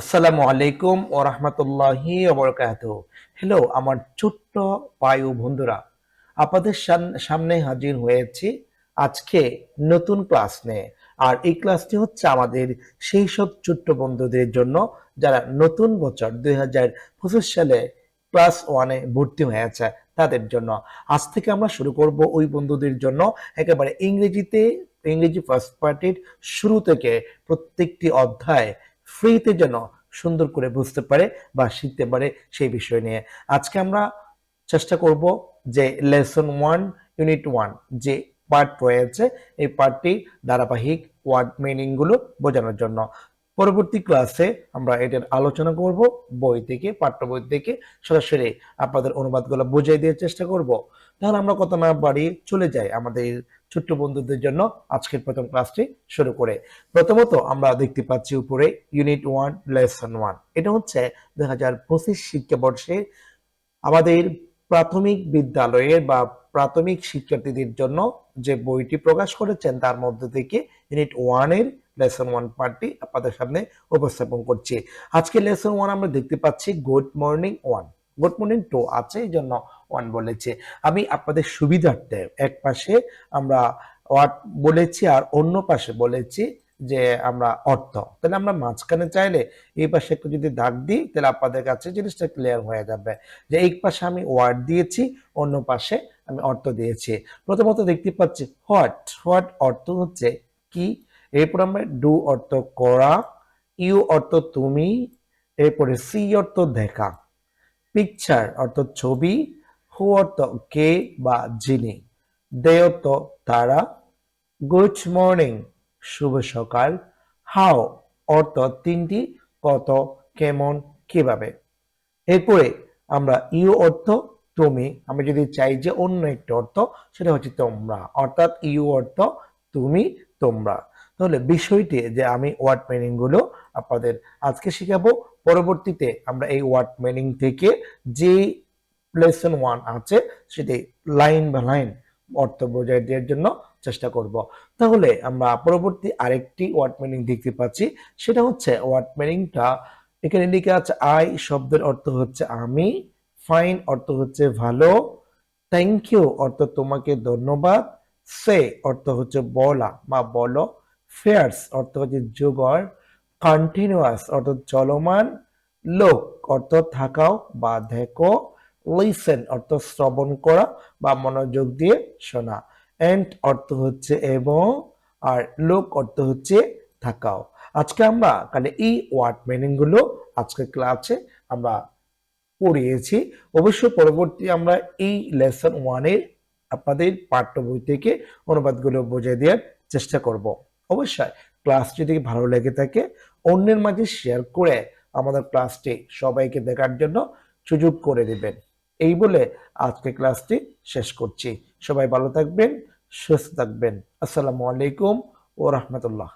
আসসালামু আলাইকুম ও রহমতুল্লাহি হ্যালো আমার ছোট্ট বায়ু বন্ধুরা, আপনাদের সামনে হাজির হয়েছি আজকে নতুন ক্লাস নিয়ে। আর এই ক্লাসটি হচ্ছে আমাদের সেই সব ছোট্ট বন্ধুদের জন্য যারা নতুন বছর দুই হাজার পঁচিশ সালে ক্লাস ওয়ানে ভর্তি হয়েছে, তাদের জন্য। আজ থেকে আমরা শুরু করব ওই বন্ধুদের জন্য একেবারে ইংরেজিতে, ইংরেজি ফার্স্ট পার্টির শুরু থেকে প্রত্যেকটি অধ্যায় ফ্রিতে যেন সুন্দর করে বুঝতে পারে বা শিখতে পারে সেই বিষয় নিয়ে। আজকে আমরা চেষ্টা করব যে লেসন ওয়ান ইউনিট ওয়ান যে পার্ট রয়েছে, এই পার্টটি ধারাবাহিক ওয়ার্ড মিনিংগুলো বোঝানোর জন্য। পরবর্তী ক্লাসে আমরা এটার আলোচনা করব, বই থেকে পাঠ্য বই থেকে। সরাসরি আপনাদের অনুবাদগুলো বুঝিয়ে দেওয়ার চেষ্টা করব। তাহলে আমরা কত না বাড়ি চলে যাই আমাদের ছোট্ট বন্ধুদের জন্য আজকের প্রথম ক্লাসটি শুরু করে। প্রথমত আমরা দেখতে পাচ্ছি উপরে ইউনিট ওয়ান লেসন ওয়ান এটা হচ্ছে দুই হাজার পঁচিশ শিক্ষাবর্ষে আমাদের প্রাথমিক বিদ্যালয়ের বা প্রাথমিক শিক্ষার্থীদের জন্য যে বইটি প্রকাশ করেছেন, তার মধ্যে থেকে ইউনিট ওয়ানের লেসন ওয়ান পার্টটি আপনাদের সামনে উপস্থাপন করছি। আজকে লেসন ওয়ান আমরা দেখতে পাচ্ছি good morning one good morning two আছে, এই জন্য ওয়ান বলেছে। আমি আপনাদের সুবিধার্থে এক পাশে আমরা ওয়ার্ড বলেছি আর অন্য পাশে বলেছি যে আমরা অর্থ। তাহলে আমরা মাঝখানে চাইলে এই পাশে একটু যদি দাগ দিই, তাহলে আপনাদের কাছে জিনিসটা ক্লিয়ার হয়ে যাবে যে এক পাশে আমি ওয়ার্ড দিয়েছি, অন্য পাশে আমি অর্থ দিয়েছি। প্রথমত দেখতে পাচ্ছি হোয়াট হোয়াট অর্থ হচ্ছে কি? এরপর আমরা ডু অর্থ করা ইউ অর্থ তুমি, এরপরে সি অর্থ দেখা। পিকচার অর্থ ছবি হু অর্থ কে বা যিনি দে অর্থ তারা গুড মর্নিং শুভ সকাল হাও অর্থ তিনটি, কত, কেমন, কীভাবে। এরপরে আমরা ইউ অর্থ তুমি আমরা যদি চাই যে অন্য একটা অর্থ, সেটা হচ্ছে তোমরা, অর্থাৎ ইউ অর্থ তুমি, তোমরা। তাহলে বিষয়টি যে আমি ওয়ার্ড মিনিংগুলো আপনাদের আজকে শিখাবো পরবর্তীতে আমরা এই ওয়ার্ড মিনিং থেকে যে লেসন ওয়ান আছে, সেটি লাইন বা লাইন অর্থ বোঝাই দেওয়ার জন্য চেষ্টা করব। তাহলে আমরা পরবর্তী আরেকটি ওয়ার্ড মিনিং দেখতে পাচ্ছি, সেটা হচ্ছে ওয়ার্ড মিনিংটা এখানে লিখে আছে আই শব্দের অর্থ হচ্ছে আমি ফাইন অর্থ হচ্ছে ভালো থ্যাংক ইউ অর্থ তোমাকে ধন্যবাদ সে অর্থ হচ্ছে বলা বা বলো ফেয়ার্স অর্থ হচ্ছে জোগর কন্টিনিউয়াস অর্থাৎ চলমান লোক, অর্থ থাকাও বা দেখো লিসেন অর্থ শ্রবণ করা বা মনোযোগ দিয়ে শোনা। এন্ড অর্থ হচ্ছে এবং, আর লোক অর্থ হচ্ছে থাকাও। আজকে আমরা তাহলে এই ওয়ার্ড মিনিংগুলো আজকের ক্লাসে আমরা পড়িয়েছি। অবশ্যই পরবর্তী আমরা এই লেসন ওয়ানের আপনাদের পাঠ্য বই থেকে অনুবাদগুলো বুঝিয়ে দেওয়ার চেষ্টা করব। অবশ্যই ক্লাস যদি ভালো লেগে থাকে, অন্যের মাঝে শেয়ার করে আমাদের ক্লাসটি সবাইকে দেখার জন্য সুযোগ করে দেবেন। এই বলে আজকে ক্লাসটি শেষ করছি। সবাই ভালো থাকবেন, সুস্থ থাকবেন। আসসালামু আলাইকুম ও রহমতুল্লাহ।